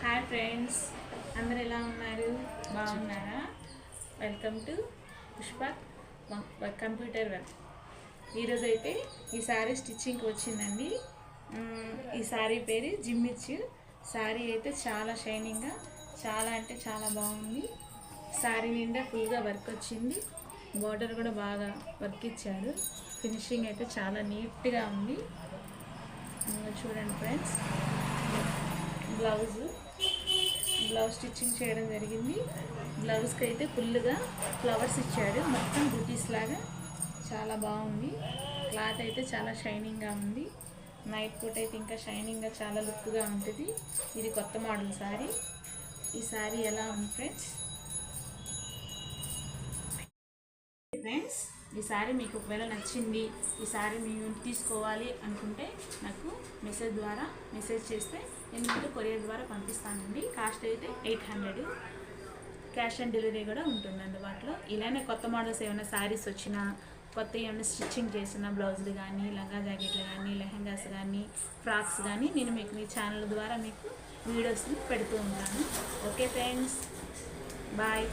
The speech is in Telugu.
హాయ్ ఫ్రెండ్స్ అందరు ఎలా ఉన్నారు? బాగున్నారా? Welcome to Pushpa computer work ఈరోజు అయితే ఈ శారీ స్టిచ్చింగ్కి వచ్చిందండి. ఈ శారీ పేరు జిమ్మిచ్చు శారీ అయితే చాలా షైనింగ్గా చాలా అంటే చాలా బాగుంది. శారీ నిండా ఫుల్గా వర్క్ వచ్చింది. బార్డర్ కూడా బాగా వర్క్ ఇచ్చారు. ఫినిషింగ్ అయితే చాలా నీట్గా ఉంది. చూడండి ఫ్రెండ్స్. బ్లౌజ్. బ్లౌజ్ స్టిచ్చింగ్ చేయడం జరిగింది. బ్లౌజ్కి అయితే ఫుల్గా ఫ్లవర్స్ ఇచ్చాడు. మొత్తం బ్యూటీస్ లాగా చాలా బాగుంది. క్లాత్ అయితే చాలా షైనింగ్గా ఉంది. నైట్ పూట అయితే ఇంకా షైనింగ్గా చాలా లుక్గా ఉంటుంది. ఇది కొత్త మోడల్ శారీ ఈ శారీ ఎలా ఉంది ఫ్రెండ్స్? ఫ్రెండ్స్ ఈ శారీ మీకు ఒకవేళ నచ్చింది ఈ శారీ మీరు తీసుకోవాలి అనుకుంటే నాకు మెసేజ్ ద్వారా మెసేజ్ చేస్తే నేను మీకు కొరియర్ ద్వారా పంపిస్తానండి. కాస్ట్ అయితే eight hundred. Cash on delivery కూడా ఉంటుంది అందుబాటులో. ఇలానే కొత్త మోడల్స్ ఏమైనా శారీస్ వచ్చినా కొత్త ఏమైనా స్టిచ్చింగ్ చేసిన బ్లౌజులు కానీ లంగా జాకెట్లు కానీ లెహంగాస్ కానీ ఫ్రాక్స్ కానీ నేను మీకు మీ ఛానల్ ద్వారా మీకు వీడియోస్ని పెడుతూ ఉంటాను. Okay friends bye.